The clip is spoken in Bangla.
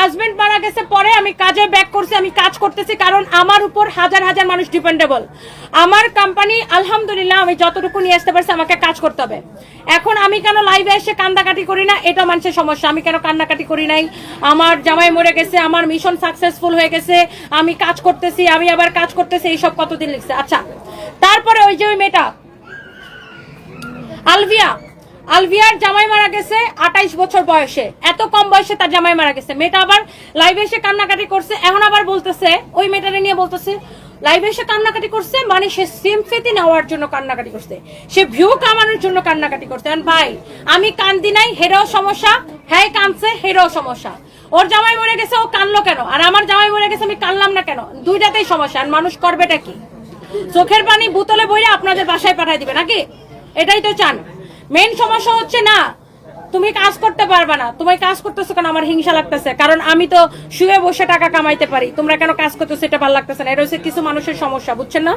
হাজবেন্ড মারা গেছে পরে আমি কাজে ব্যাক করছি, আমি কাজ করতেছি কারণ আমার উপর হাজার হাজার মানুষ ডিপেন্ডেবল আমার কোম্পানি আলহামদুলিল্লাহ, আমি যতটুকু নিয়ে আসতে পারছি, আমাকে কাজ করতে হবে। এখন আমি কেন লাইভে এসে কান্দাকাটি করি না? এটা মানুষের সমস্যা। আমি কেন কান্নাকাটি করি নাই? আমার জামাই মরে গেছে, আমার মিশন সাকসেসফুল হয়ে গেছে, আমি কাজ করতেছি, আমি আবার কাজ করতেছি, এইসব কতদিন লিখছে? আচ্ছা তারপরে ওই যে ওই মেয়েটা, আলভিয়া, আলভিয়ার জামাই মারা গেছে আঠাইশ বছর বয়সে। এত কম বয়সে তার জামাই মারা গেছে। মেয়েটা আবার লাইভে এসে কান্নাকাটি করছে। এখন আবার বলতেছে, ওই মেয়েটারে নিয়ে বলতেছে লাইভে এসে কান্নাকাটি করছে মানে সে সিমফেতি নেওয়ার জন্য কান্নাকাটি করছে। সে ভিউ কামানোর জন্য কান্নাকাটি করছে। ভাই, আমি কান্দি নাই, হেরাও সমস্যা। হ্যাঁ কানছে হেরাও সমস্যা। ওর জামাই মরে গেছে, ও কানলো কেন? আর আমার জামাই মরে গেছে, আমি কানলাম না কেন? দুইটাতেই সমস্যা। আর মানুষ করবেটা কি? চোখের পানি বোতলে বইরে আপনাদের বাসায় পাঠায় দিবে নাকি? এটাই তো চান। মেন সমস্যা হচ্ছে না তুমি কাজ করতে পারবা না। তোমায় কাজ করতেছো কেন? আমার হিংসা লাগতেছে। কারণ আমি তো শুয়ে বসে টাকা কামাইতে পারি। তোমরা কেন কাজ করতেছো? এটা ভালো লাগতেছে না। এটা হচ্ছে কিছু মানুষের সমস্যা, বুঝছেন না?